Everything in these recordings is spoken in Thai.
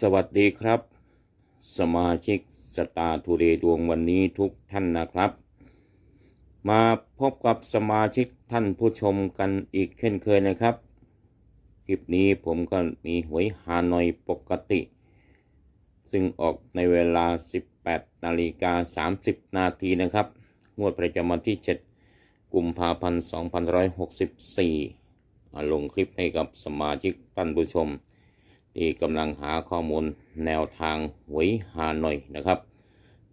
สวัสดีครับ สมาชิกสตาร์ทูเดย์ดวงวันนี้ทุกท่านนะครับ มาพบกับสมาชิกท่านผู้ชมกันอีกเช่นเคยนะครับ คลิปนี้ผมก็มีหวยฮานอยปกติ ซึ่งออกในเวลา 18นาฬิกา30 นาทีนะครับ งวดประจำวันที่ 7 กุมภาพันธ์ 2564 มาลงคลิปให้กับสมาชิกท่านผู้ชม ที่กำลังหาข้อมูลแนวทางหวยฮานอยนะครับ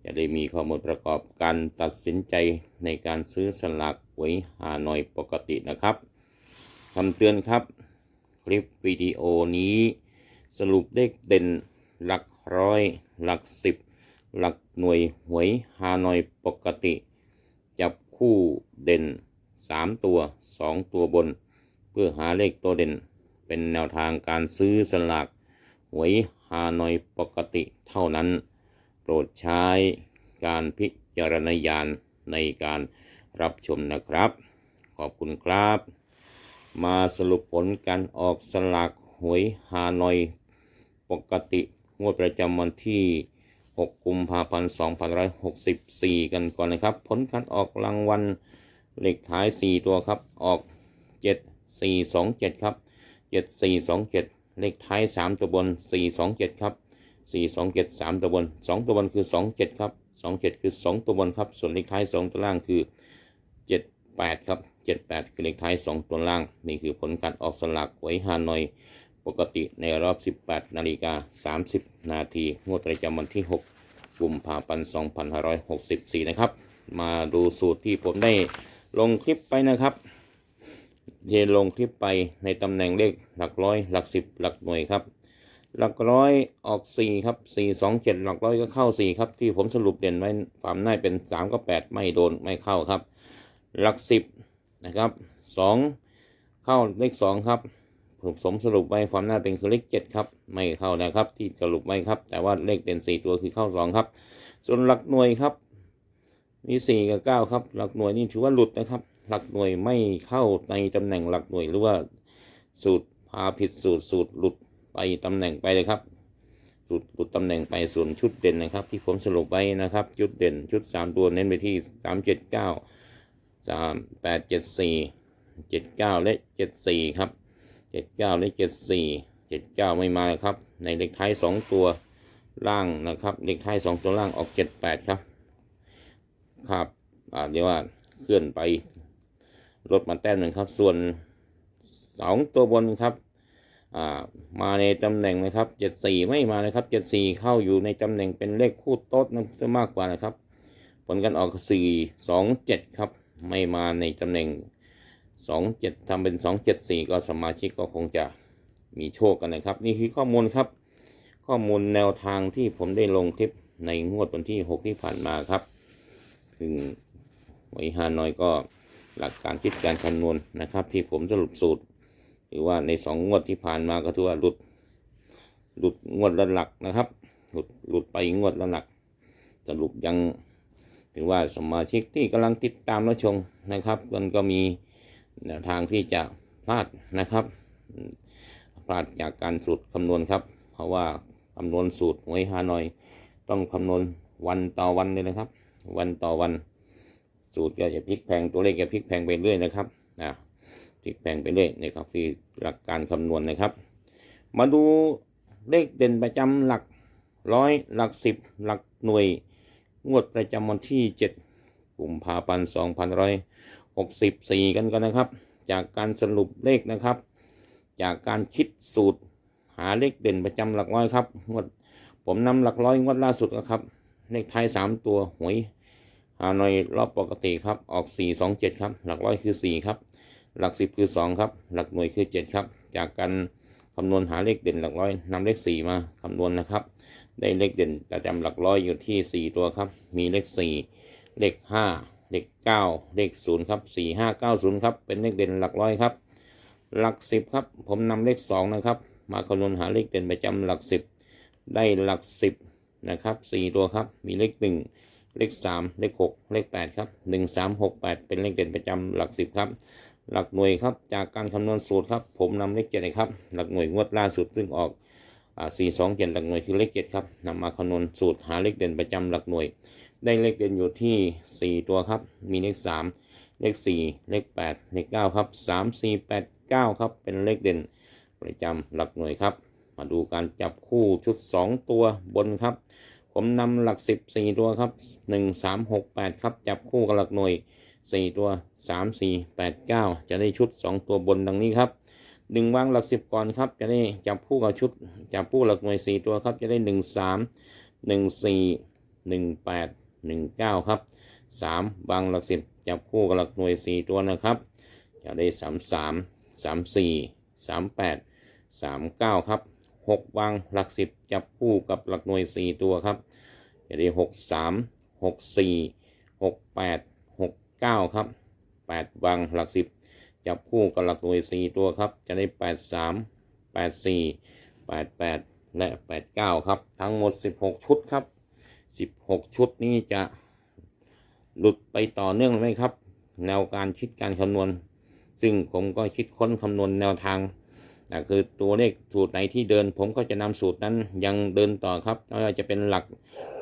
จะได้มีข้อมูลประกอบการตัดสินใจในการซื้อสลากหวยฮานอยปกตินะครับคำเตือนครับ คลิปวิดีโอนี้ สรุปเลขเด่นหลักร้อย หลักสิบหลักหน่วยหวยฮานอยปกติ จับคู่เด่น 3 ตัว 2 ตัวบน เพื่อหาเลขตัวเด่น เป็นแนวทางการซื้อสลากหวยฮานอยปกติเท่านั้น โปรดใช้การพิจารณญาณในการรับชมนะครับ ขอบคุณครับ มาสรุปผลการออกสลากหวยฮานอยปกติงวดประจำวันที่ 6 กุมภาพันธ์2564 กันก่อนนะครับ ผลการออกรางวัลเลขท้าย 4 ตัวครับ ออก 7 4 2 7 ครับ 7 4 2 7 เลขท้าย 3 ตัวบน 4 2 7 ครับ 4 2 7 3 ตัวบน 2 ตัวบนคือ 2 7 ครับ 2 7 คือ 2 ตัวบนครับ ส่วนเลขท้าย 2 ตัวล่างคือ 7 8 ครับ 7 8 คือเลขท้าย 2 ตัวล่าง นี่คือผลการออกสลากหวยฮานอยปกติในรอบ 18 นาฬิกา 30 นาที งวดประจำวันที่ 6กุมภาพันธ์2564 นะครับ มาดูสูตรที่ผมได้ลงคลิปไปนะครับ เยลงคลิปไปในตำแหน่งเลขหลักร้อย หลักสิบหลักหน่วยครับ หลักร้อยออก4ครับ4 2 7หลักร้อยก็เข้า4ครับ ที่ผมสรุปเด่นไว้ความน่าเป็น3ก็8ไม่โดนไม่เข้าครับ หลักสิบนะครับ2เข้าเลข2ครับผมสมสรุปไว้ความน่าเป็นคือเลขเจ็ดครับ ไม่เข้านะครับ ที่สรุปไว้ครับ แต่ว่าเลขเด่นสี่ตัวคือเข้าสองครับ ส่วนหลักหน่วยครับ มีสี่กับเก้าครับ หลักหน่วยนี่ถือว่าหลุดนะครับ หลักหน่วยไม่เข้าในตำแหน่งหลักหน่วยหรือว่าสูตรพาผิดสูตรสูตรหลุดไปตำแหน่งไปเลยครับ สูตรหลุดตำแหน่งไปส่วนชุดเด่นนะครับ ที่ผมสรุปไว้นะครับ ชุดเด่นชุดสามตัวเน้นไปที่สามเจ็ดเก้าสามแปดเจ็ดสี่เจ็ดเก้าและเจ็ดสี่ครับเจ็ดเก้าเลขเจ็ดสี่เจ็ดเก้าไม่มาครับ ในเลขท้ายสองตัวล่างนะครับ เลขท้ายสองตัวล่างออกเจ็ดแปดครับครับเดียวว่าเคลื่อนไป ลดมาแต้มหนึ่งครับ ส่วนสองตัวบนครับมาในตำแหน่งนะครับเจ็ดสี่ไม่มานะครับเจ็ดสี่เข้าอยู่ในตำแหน่งเป็นเลขคู่โต๊ดนะจะมากกว่านะครับ ผลการออกสี่สองเจ็ดครับ ไม่มาในตำแหน่งสองเจ็ดทำเป็นสองเจ็ดสี่ก็สมาชิกก็คงจะมีโชคกันนะครับ นี่คือข้อมูลครับ ข้อมูลแนวทางที่ผมได้ลงคลิปในงวดวันที่หกที่ผ่านมาครับ ถึงหวฮานอยก็ หลักการคิดการคำนวณนะครับ ที่ผมสรุปสูตร หรือว่าในสองงวดที่ผ่านมาก็ถือว่าหลุดหลุดงวดละหลักนะครับ หลุดหลุดไปงวดละหลัก สรุปยังถือว่าสมาชิกที่กำลังติดตามและชมนะครับ มันก็มีแนวทางที่จะพลาดนะครับพลาดจากการสูตรคำนวณครับ เพราะว่าคำนวณสูตรหวยฮานอย ต้องคำนวณวันต่อวันเลยนะครับ วันต่อวัน สูตรก็จะพลิกแพงตัวเลขจะพลิกแพงไปเรื่อยนะครับอ่าพลิกแพงไปเรื่อยนะครับที่หลักการคำนวณนะครับ มาดูเลขเด่นประจำหลักร้อยหลักสิบหลักหน่วย งวดประจำวันที่เจ็ดกุมภาพันธ์สองพันร้อย64กันกันนะครับ จากการสรุปเลขนะครับ จากการคิดสูตรหาเลขเด่นประจำหลักร้อยครับงวดผมนำหลักร้อยงวดล่าสุดนะครับ เลขท้าย3ตัวหวย หานอยรอบปกติครับ ออก 4 2 7 ครับ หลักร้อยคือ 4 ครับ หลัก 10 คือ 2 ครับ หลักหน่วยคือ 7 ครับ จากการคำนวณหาเลขเด่นหลักร้อยนำเลข 4 มาคำนวณนะครับ ได้เลขเด่นประจำหลักร้อยอยู่ที่ 4 ตัวครับ มีเลข 4 เลข 5 เลข 9 เลข 0 ครับ 4 5 9 0 ครับ เป็นเลขเด่นหลักร้อยครับ หลัก 10 ครับ ผมนำเลข 2 นะครับ มาคำนวณหาเลขเด่นประจำหลัก 10 ได้หลัก 10 นะครับ 4 ตัวครับ มีเลข 1 เลข 3 เลข 6 เลข 8 ครับ 1 3 6 8 เป็นเลขเด่นประจำหลัก 10 ครับ หลักหน่วยครับ จากการคำนวณสูตรครับ ผมนำเลขเจ็ดนะครับ หลักหน่วยงวดล่าสุดซึ่งออกสี่สองเจ็ดหลักหน่วยคือเลขเจ็ดครับนำมาคำนวณสูตรหาเลขเด่นประจำหลักหน่วย ได้เลขเด่นอยู่ที่สี่ตัวครับ มีเลขสามเลขสี่เลขแปดเลขเก้าครับสามสี่แปดเก้าครับ เป็นเลขเด่นประจำหลักหน่วยครับ มาดูการจับคู่ชุดสองตัวบนครับ ผมนำหลักสิบสี่ตัวครับหนึ่งสามหกแปดครับ จับคู่กับหลักหน่วยสี่ตัวสามสี่แปดเก้าจะได้ชุดสองตัวบนดังนี้ครับดึงวางหลักสิบก่อนครับ จะได้จับคู่กับชุด จับคู่หลักหน่วยสี่ตัวครับ จะได้หนึ่งสามหนึ่งสี่หนึ่งแปดหนึ่งเก้าครับสามวางหลักสิบจับคู่กับหลักหน่วยสี่ตัวนะครับ จะได้สามสามสามสี่สามแปดสามเก้าครับ หกวางหลักสิบจับคู่กับหลักหน่วยสี่ตัวครับจะได้หกสามหกสี่หกแปดหกเก้าครับแปดวางหลักสิบจับคู่กับหลักหน่วยสี่ตัวครับ จะได้แปดสามแปดสี่แปดแปดและแปดเก้าครับ ทั้งหมดสิบหกชุดครับสิบหกชุดนี้จะหลุดไปต่อเนื่องไหมครับ แนวการคิดการคำนวณ ซึ่งผมก็คิดค้นคำนวณแนวทาง แต่คือตัวเลขสูตรไหนที่เดิน ผมก็จะนำสูตรนั้นยังเดินต่อครับไม่ว่าจะเป็นหลัก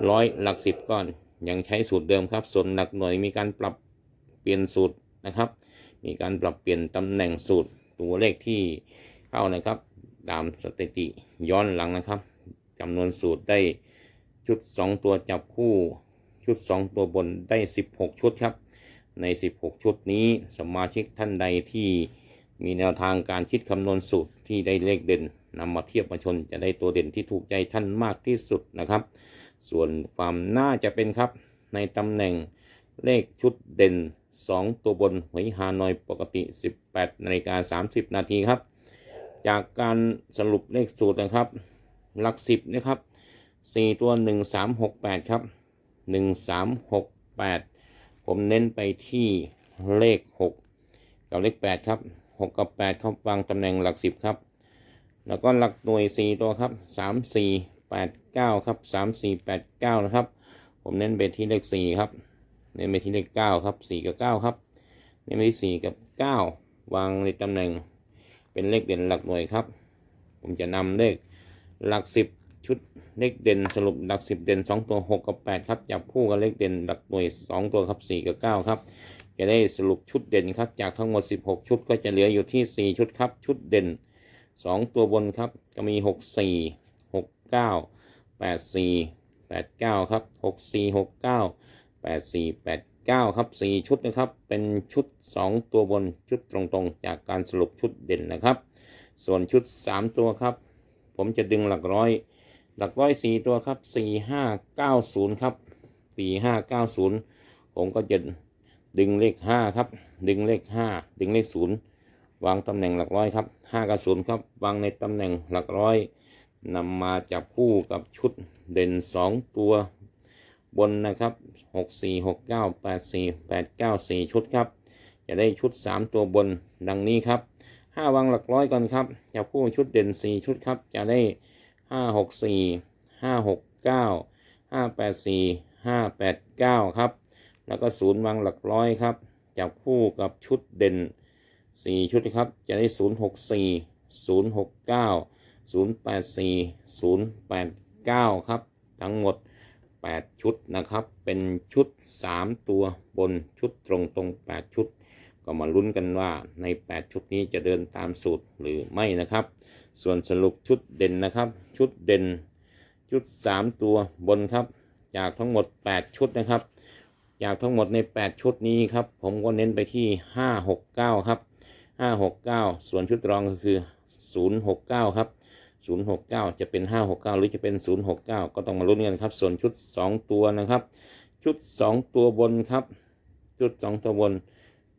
ร้อยหลักสิบก้อน ยังใช้สูตรเดิมครับ ส่วนหลักหน่วยมีการปรับเปลี่ยนสูตรนะครับ มีการปรับเปลี่ยนตำแหน่งสูตร ตัวเลขที่เข้านะครับ ตามสถิติย้อนหลังนะครับจำนวนสูตรได้ชุด 2 ตัวจับคู่ชุด 2 ตัวบนได้ 16 ชุดครับ ใน 16 ชุดนี้สมาชิกท่านใดที่ มีแนวทางการคิดคำนวณสูตรที่ได้เลขเด่นนำมาเทียบมาชนจะได้ตัวเด่นที่ถูกใจท่านมากที่สุดนะครับ ส่วนความน่าจะเป็นครับในตำแหน่งเลขชุดเด่น 2 ตัวบนหวยฮานอยปกติ 18นาฬิกา30 นาทีครับ จากการสรุปเลขสูตรนะครับ หลักสิบนะครับ 4 ตัว 1368 ครับ 1368 ผมเน้นไปที่เลข 6 กับเลข 8 ครับ 6 กับ 8 ครับวางตำแหน่งหลัก 10 ครับ แล้วก็หลักหน่วย 4 ตัวครับ 3 4 8 9 ครับ 3 4 8 9 นะครับ ผมเน้นไปที่เลข 4 ครับ เน้นไปที่เลข 9 ครับ 4 กับ 9 ครับ เน้นไปที่ 4 กับ 9 วางในตำแหน่งเป็นเลขเด่นหลักหน่วยครับ ผมจะนำเลขหลัก 10ชุดเลขเด่นสรุปหลัก 10 เด่น 2 ตัว 6 กับ 8 ครับจับคู่กับเลขเด่นหลักหน่วย 2 ตัวครับ 4 กับ 9 ครับ จะได้สรุปชุดเด่นครับจากทั้งหมด 16 ชุดก็จะเหลืออยู่ที่ 4 ชุดครับ ชุดเด่น 2 ตัวบนครับก็มี 6 4 6 9 8 4 8 9 ครับ 6 4 6 9 8 4 8 9 ครับ 4 ชุดนะครับ เป็นชุด 2 ตัวบนชุดตรงๆ จากการสรุปชุดเด่นนะครับ ส่วนชุด 3 ตัวครับ ผมจะดึงหลักร้อย หลักร้อย 4 ตัวครับ 4 5 9 0 ครับ 4 5 9 0 ผมก็จะ ดึงเลข5ครับ ดึงเลข5ดึงเลข0วางตำแหน่งหลักร้อยครับ5กับ0ครับวางในตำแหน่งหลักร้อยนำมาจับคู่กับชุดเด่น2ตัวบนนะครับ6 4 6 9 8 4 8 9 4ชุดครับ จะได้ชุด3ตัวบนดังนี้ครับ5วางหลักร้อยก่อนครับจับคู่ชุดเด่น4ชุดครับ จะได้5 6 4 5 6 9 5 8 4 5 8 9ครับ แล้วก็ศูนย์วางหลักร้อยครับจับคู่กับชุดเด่น 4 ชุดครับ จะได้ 0 6 4 0 6 9 0 8 4 0 8 9 ครับ ทั้งหมด 8 ชุดนะครับ เป็นชุด 3 ตัวบนชุดตรงตรง 8 ชุด ก็มาลุ้นกันว่าใน 8 ชุดนี้จะเดินตามสูตรหรือไม่นะครับ ส่วนสรุปชุดเด่นนะครับ ชุดเด่น ชุด 3 ตัวบนครับ จากทั้งหมด 8 ชุดนะครับ จากทั้งหมดใน 8 ชุดนี้ครับ ผมก็เน้นไปที่ 5 6 9 ครับ 5 6 9 ส่วนชุดรองก็คือ 0 6 9 ครับ 069 จะเป็น 569 หรือจะเป็น 069 ก็ต้องมาลุ้นกันครับ ส่วนชุด 2 ตัวนะครับ ชุด 2 ตัวบนครับ ชุด 2 ตัวบน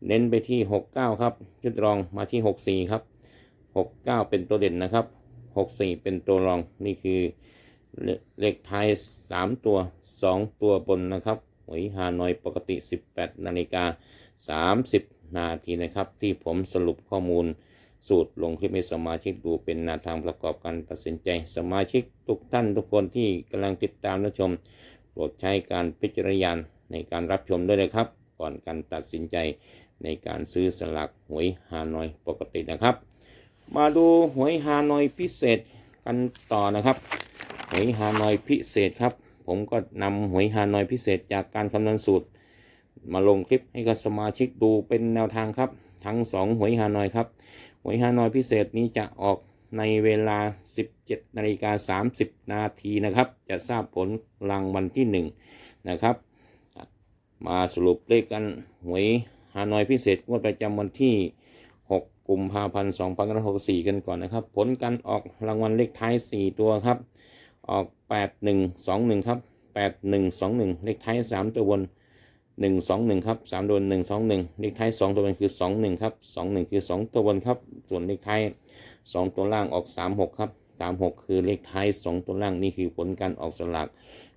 เน้นไปที่ 69 ครับ ชุดรองมาที่ 64 ครับ 69 เป็นตัวเด่นนะครับ 64 เป็นตัวรอง นี่คือเลเลขท้าย 3 ตัว 2 ตัวบนนะครับ หวยฮานอยปกติ 18 นาฬิกา 30 นาทีนะครับ ที่ผมสรุปข้อมูลสูตรลงคลิปให้สมาชิกดูเป็นแนวทางประกอบการตัดสินใจ สมาชิกทุกท่านทุกคนที่กำลังติดตามรับชมโปรดใช้การพิจารณาในการรับชมด้วยนะครับ ก่อนการตัดสินใจในการซื้อสลากหวยฮานอยปกตินะครับ มาดูหวยฮานอยพิเศษกันต่อนะครับหวยฮานอยพิเศษครับ ผมก็นำหวยฮานอยพิเศษจากการคำนวณสูตร มาลงคลิปให้กับสมาชิกดูเป็นแนวทางครับ ทั้งสองหวยฮานอยครับ หวยฮานอยพิเศษนี้จะออกในเวลา 17นาฬิกา30 นาทีนะครับ จะทราบผลรางวัลที่ 1 นะครับ มาสรุปเลขกันหวยฮานอยพิเศษงวดประจำวันที่ 6 กุมภาพันธ์2564 กันก่อนนะครับ ผลการออกรางวัลเลขท้าย 4 ตัวครับ ออก 8121 ครับ 8121 เลขท้าย 3 ตัวบน 121 ครับ 3 ตัวบน121 เลขท้าย 2 ตัวบนคือ 21 ครับ 21 คือ 2 ตัวบนครับ ส่วนเลขท้าย 2 ตัวล่างออก 36 ครับ 36 คือเลขท้าย 2 ตัวล่างนี่คือผลการออกสลาก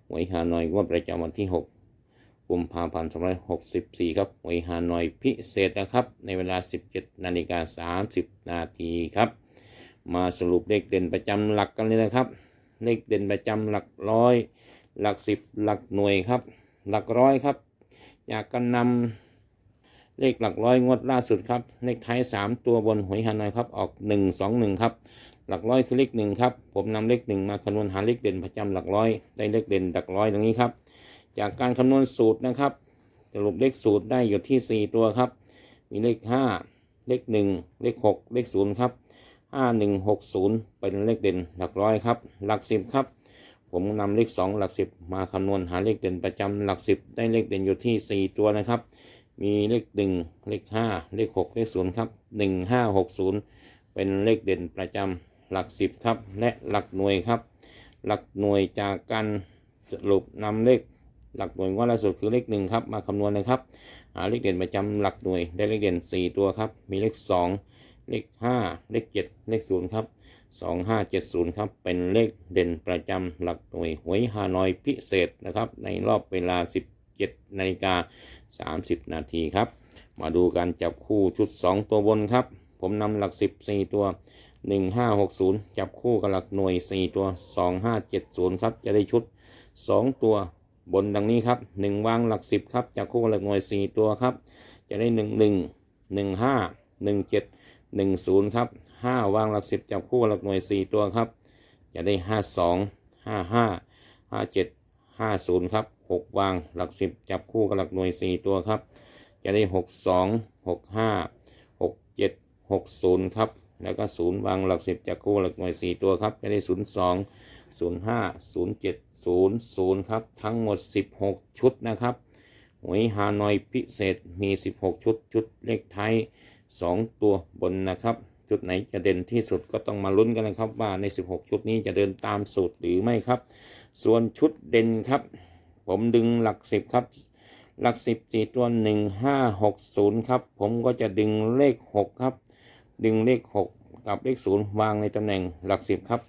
หวยฮานอยงวดประจำวันที่ 6กุมภาพันธ์2564 ครับหวยฮานอยพิเศษนะครับ ในเวลา 17นาฬิกา30 นาทีครับ มาสรุปเลขเด่นประจำหลักกันเลยนะครับ เลขเด่นประจำหลักร้อย หลักสิบหลักหน่วยครับ หลักร้อยครับ อยากกันนำเลขหลักร้อยงวดล่าสุดครับ เลขท้าย 3 ตัวบนหวยฮานอยครับ ออก 1 2 1 ครับ หลักร้อยคือเลขหนึ่งครับ ผมนำเลขหนึ่งมาคำนวณหาเลขเด่นประจำหลักร้อย ได้เลขเด่นหลักร้อยตรงนี้ครับ จากการคำนวณสูตรนะครับ สรุปเลขสูตรได้อยู่ที่ 4 ตัวครับ มีเลข 5 เลข 1 เลข 6 เลข0ครับ 5 1 6 0 เป็นเลขเด่นหลักร้อยครับ หลัก10ครับ ผมนำเลข 2 หลัก10มาคำนวณหาเลขเด่นประจำหลัก10ได้เลขเด่นอยู่ที่ 4 ตัวนะครับ มีเลข 1 เลข 5 เลข 6 เลข 0 ครับ 1 5 6 0 เป็นเลขเด่นประจำหลัก10ครับ และหลักหน่วยครับ หลักหน่วยจากการสรุปนำเลขหลักหน่วยงวดล่าสุดคือเลขหนึ่งครับมาคำนวณเลยครับหาเลขเด่นประจำหลักหน่วยได้เลขเด่น 4 ตัวครับ มีเลข 2 เลข 5 เลข 7 เลข 0 ครับ 2570 ครับ เป็นเลขเด่นประจำหลักหน่วยหวยฮานอยพิเศษนะครับ ในรอบเวลา 17นาฬิกา30 นาทีครับ มาดูการจับคู่ชุด 2 ตัวบนครับ ผมนำหลัก 14 ตัว 1560 จับคู่กับหลักหน่วย 4 ตัว 2570 ครับ จะได้ชุด 2 ตัวบนดังนี้ครับ 1 วางหลัก 10 ครับ จับคู่กับหลักหน่วย 4 ตัวครับ จะได้ 1 1 1 5 1 7 1 0 ครับ 5 วางหลัก 10 จับคู่กับหลักหน่วย 4 ตัวครับ จะได้ 5 2 5 5 5 7 5 0 ครับ 6 วางหลัก 10 จับคู่กับหลักหน่วย 4 ตัวครับ จะได้ 6 2 6 5 6 7 6 0 ครับ แล้วก็ 0 วางหลัก 10 จับคู่กับหลักหน่วย 4 ตัวครับ จะได้ 0 2 0 5 0 7 0 0 ครับ ทั้งหมด 16 ชุดนะครับหวยฮานอยพิเศษมี 16 ชุด ชุดเลขไทย 2 ตัวบนนะครับชุดไหนจะเด่นที่สุดก็ต้องมาลุ้นกันนะครับ ว่าใน 16 ชุดนี้จะเดินตามสูตรหรือไม่ครับ ส่วนชุดเด่นครับ ผมดึงหลัก 10 ครับ หลัก 10สี่ตัว 1560 ครับ ผมก็จะดึงเลข 6 ครับ ดึงเลข 6 กับเลข 0 วางในตำแหน่งหลัก 10 ครับ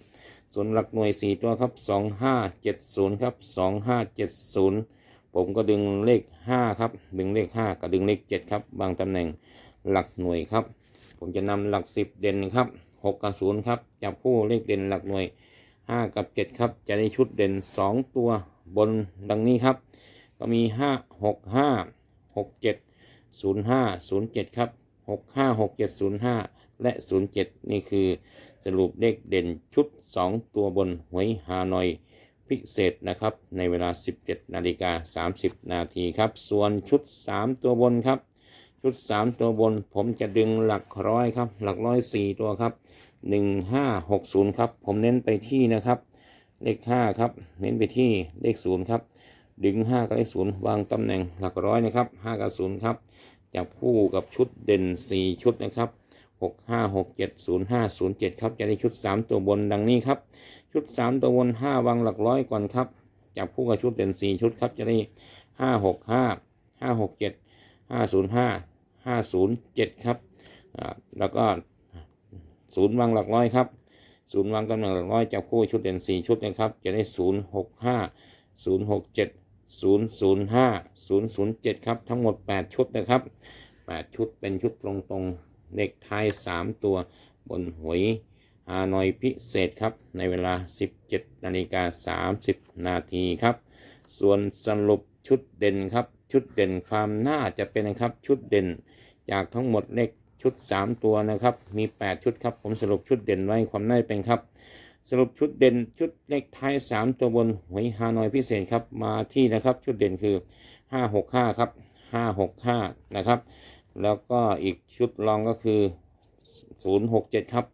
ส่วนหลักหน่วย 4 ตัวครับ 2570 ครับ 2570ผมก็ดึงเลข 5 ครับ ดึงเลข 5 กับดึงเลข 7 ครับวางตำแหน่ง หลักหน่วยครับ ผมจะนำหลัก 10 เด่นครับ6กับ0ครับจับคู่เลขเด่นหลักหน่วย 5 กับ 7 ครับ จะได้ชุดเด่น 2 ตัวบนดังนี้ครับ ก็มี 5 6 5 6 7 0 5 0 7 ครับ 6 5 6 7 0 5 และ 0 7 นี่คือสรุปเลขเด่นชุด 2 ตัวบนหวยฮานอยพิเศษนะครับในเวลา 17 นาฬิกา 30 นาทีครับ ส่วนชุด 3 ตัวบนครับ ชุด3ตัวบน ผมจะดึงหลักร้อยครับ หลักร้อย4ตัวครับ1560ครับ ผมเน้นไปที่นะครับ เลข5ครับ เน้นไปที่เลข0ครับ ดึง5กับเลข0วางตำแหน่งหลักร้อยนะครับ5กับ0ครับจับคู่กับชุดเด่น4ชุดนะครับ6 5 6 7 0 5 0 7ครับ จะได้ชุด3ตัวบนดังนี้ครับ ชุด3ตัวบน5วางหลักร้อยก่อนครับ จับคู่กับชุดเด่น4ชุดครับ จะได้5 6 5 5 6 7 5 0 5 5 0 7ครับแล้วก็ศูนย์วางหลักร้อยครับศูนย์วางตำแหน่งหลักร้อยจับคู่ชุดเด่น4ชุดนะครับ จะได้0 6 5 0 6 7 0 0 5 0 0 7ครับ ทั้งหมด8ชุดนะครับ8ชุดเป็นชุดตรงๆเลขท้าย3ตัวบนหวยฮานอยพิเศษครับ ในเวลา 17นาฬิกา30 นาทีครับ ส่วนสรุปชุดเด่นครับ ชุดเด่นความน่าจะเป็นนะครับชุดเด่น จากทั้งหมดเลขชุด 3 ตัวนะครับ มี 8 ชุดครับผมสรุปชุดเด่นไว้ความน่าเป็นครับ สรุปชุดเด่นชุดเลขท้าย 3 ตัวบนหวยฮานอยพิเศษครับมาที่นะครับชุดเด่นคือ 565 ครับ 565 นะครับ แล้วก็อีกชุดรองก็คือ 067 ครับ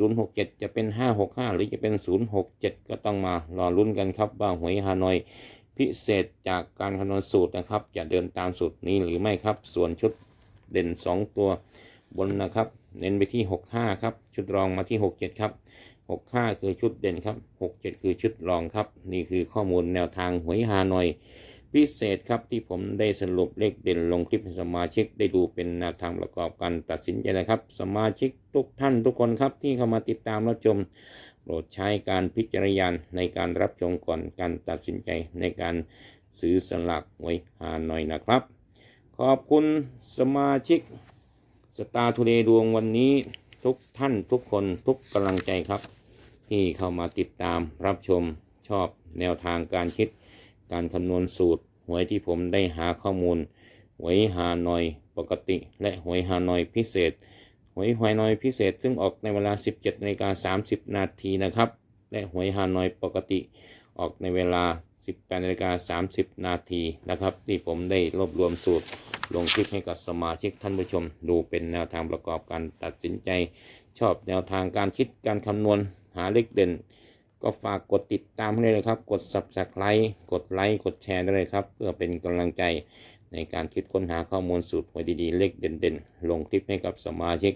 067 จะเป็น 565 หรือจะเป็น 067 ก็ต้องมารอลุ้นกันครับว่าหวยฮานอย พิเศษจากการคำนวณสูตรนะครับ จะเดินตามสูตรนี้หรือไม่ครับ ส่วนชุดเด่น 2 ตัวบนนะครับ เน้นไปที่ 65 ครับ ชุดรองมาที่ 67 ครับ 65 คือชุดเด่นครับ 67 คือชุดรองครับ นี่คือข้อมูลแนวทางหวยฮานอย พิเศษครับที่ผมได้สรุปเลขเด่นลงคลิปให้สมาชิกได้ดูเป็นแนวทางประกอบการตัดสินใจนะครับ สมาชิกทุกท่านทุกคนครับที่เข้ามาติดตามรับชมโปรดใช้การพิจารณาในการรับชมก่อนการตัดสินใจในการซื้อสลากหวยฮานอยนะครับ ขอบคุณสมาชิกสตาร์ทูเดย์ดวงวันนี้ทุกท่านทุกคนทุกกำลังใจครับ ที่เข้ามาติดตามรับชมชอบแนวทางการคิด การคำนวณสูตร หวยที่ผมได้หาข้อมูล หวยฮานอยปกติ และหวยฮานอยพิเศษ หวยฮานอยพิเศษ ซึ่งออกในเวลา 17นาฬิกา30 นาทีนะครับ และหวยฮานอยปกติ ออกในเวลา 18นาฬิกา30 นาทีนะครับ ที่ผมได้รวบรวมสูตรลงคลิปให้กับสมาชิกท่านผู้ชม ดูเป็นแนวทางประกอบการตัดสินใจ ชอบแนวทางการคิดการคำนวณหาเลขเด่น ก็ฝากกดติดตามให้เลยนะครับ กด subscribe กดไลค์ กดแชร์ได้เลยครับ เพื่อเป็นกำลังใจในการคิดค้นหาข้อมูลสูตรหวยดีๆ เลขเด่นๆ ลงคลิปให้กับสมาชิก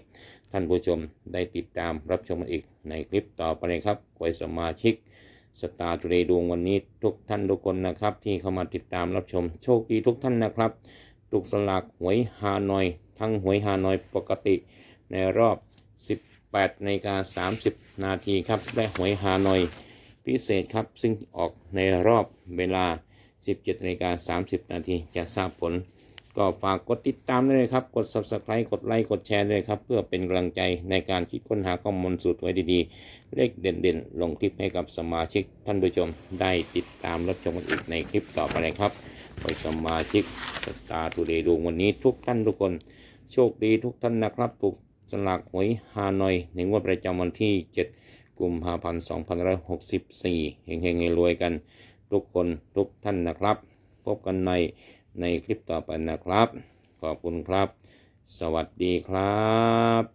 ท่านผู้ชมได้ติดตามรับชมอีกในคลิปต่อไปเลยครับหวยสมาชิกสตาร์ทูเดย์ดวงวันนี้ทุกท่านทุกคนนะครับ ที่เข้ามาติดตามรับชมโชคดีทุกท่านนะครับถูกสลากหวยฮานอย ทั้งหวยฮานอยปกติในรอบ 10 8นาฬิกา30 นาทีครับและหวยฮานอยพิเศษครับซึ่งออกในรอบเวลา 17นาฬิกา30 นาทีจะทราบผล ก็ฝากกดติดตามด้วยครับ กด subscribe กดไลค์กดแชร์ด้วยครับ เพื่อเป็นกำลังใจในการคิดค้นหาข้อมูลสูตรไว้ดีๆ เลขเด่นๆ ลงคลิปให้กับสมาชิกท่านผู้ชมได้ติดตามรับชมกันอีกในคลิปต่อไปเลยครับขอให้สมาชิกสตาร์ทูเดย์ดวงวันนี้ทุกท่านทุกคน โชคดีทุกท่านนะครับถูก สลากหวยฮานอยในงวดประจำวันที่ 7 กุมภาพันธ์2564เฮงๆรวยกัน ทุกคนทุกท่านนะครับ พบกันในในคลิปต่อไปนะครับ ขอบคุณครับ สวัสดีครับ